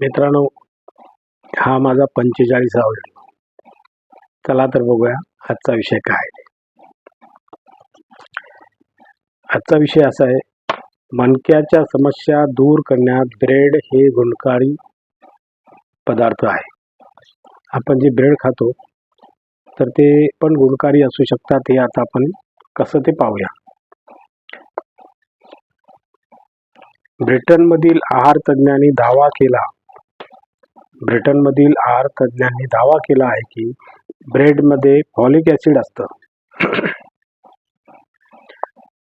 मित्रांनो हा माझा पंचेचाळीसा व्हिडिओ चला तर बघूया आजचा विषय काय आजचा विषय असा आहे मणक्याच्या समस्या दूर करण्यात ब्रेड हे गुणकारी पदार्थ आहे. आपण जे ब्रेड खातो तर ते पण गुणकारी असू शकतात हे आता आपण कसं ते पाहूया. ब्रिटनमधील आहार तज्ज्ञांनी दावा केला ब्रिटनमधील आहार तज्ज्ञांनी दावा केला आहे की ब्रेडमध्ये फॉलिक ॲसिड असतं.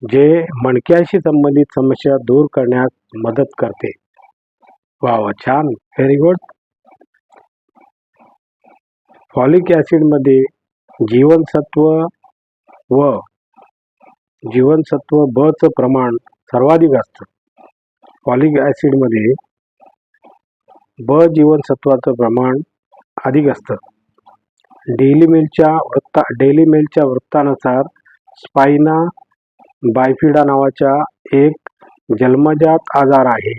जे मणक्याशी संबंधित समस्या दूर करण्यात मदत करते. वा वा छान. व्हेरी गुड फॉलिक ॲसिडमध्ये जीवनसत्व व जीवनसत्व बचं प्रमाण सर्वाधिक असतं. फॉलिक ॲसिडमध्ये ब जीवनसत्वाचं प्रमाण अधिक असतं. डेली मेलच्या वृत्ता डेली मेलच्या वृत्तानुसार स्पायना बायफिडा नावाचा एक जन्मजात आजार आहे.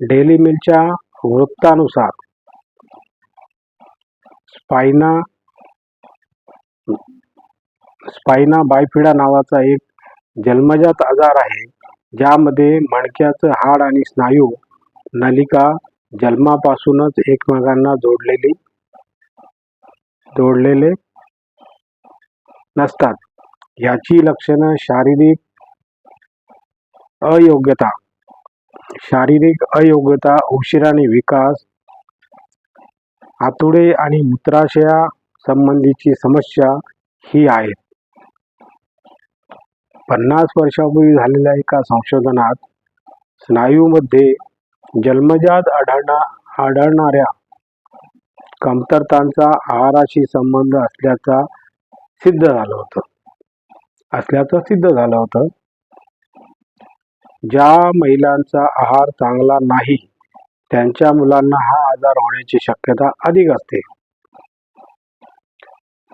डेली मिलच्या वृत्तानुसार स्पायना स्पायना बायफिडा नावाचा एक जन्मजात आजार आहे. ज्यामध्ये मणक्याचं हाड आणि स्नायू नलिका जन्मापासूनच एकमेकांना जोडलेली जोडलेले नसतात. याची लक्षणं शारीरिक अयोग्यता. शारीरिक अयोग्यता उशिराने विकास आतुडे आणि मूत्राशया संबंधीची समस्या ही आहेत. पन्नास वर्षापूर्वी झालेल्या एका संशोधनात स्नायूमध्ये जन्मजात आढळणा आढळणाऱ्या कमतरतांचा आहाराशी संबंध असल्याचा सिद्ध झालं होतं. असल्याचं सिद्ध झालं होतं. ज्या महिलांचा आहार चांगला नाही त्यांच्या मुलांना हा आजार होण्याची शक्यता अधिक असते.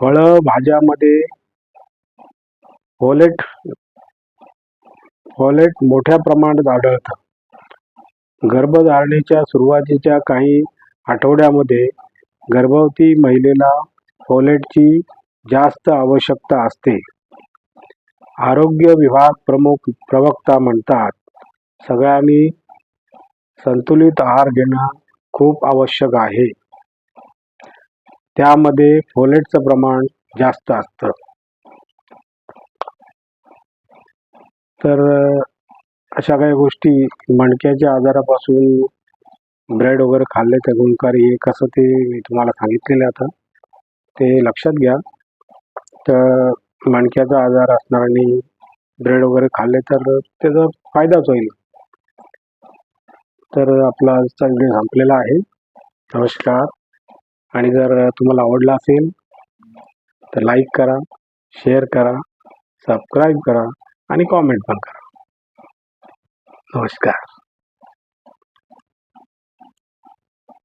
फळं भाज्यामध्ये फोलेट फॉलेट मोठ्या प्रमाणात आढळतं. गर्भधारणेच्या सुरुवातीच्या काही आठवड्यामध्ये गर्भवती महिलेला फॉलेटची जास्त आवश्यकता असते. आरोग्य विभाग प्रमुख प्रवक्ता म्हणतात सगळ्यांनी संतुलित आहार घेणं खूप आवश्यक आहे. त्यामध्ये फोलेटचं प्रमाण जास्त असतं. तर अशा काही गोष्टी मणक्याच्या आजारापासून ब्रेड वगैरे खाल्ले त्या गुणकारी हे कसं ते मी तुम्हाला सांगितलेलं आहे आता. ते लक्षात घ्या. तर मणक्याचा आजार असणाऱ्यांनी ब्रेड वगैरे खाल्ले तर त्याचा फायदाच होईल. तर आपला आजचा व्हिडिओ संपलेला आहे. नमस्कार. आणि जर तुम्हाला आवडला असेल तर लाईक करा शेअर करा सबस्क्राईब करा. आणि कॉमेंट पण करा. नमस्कार.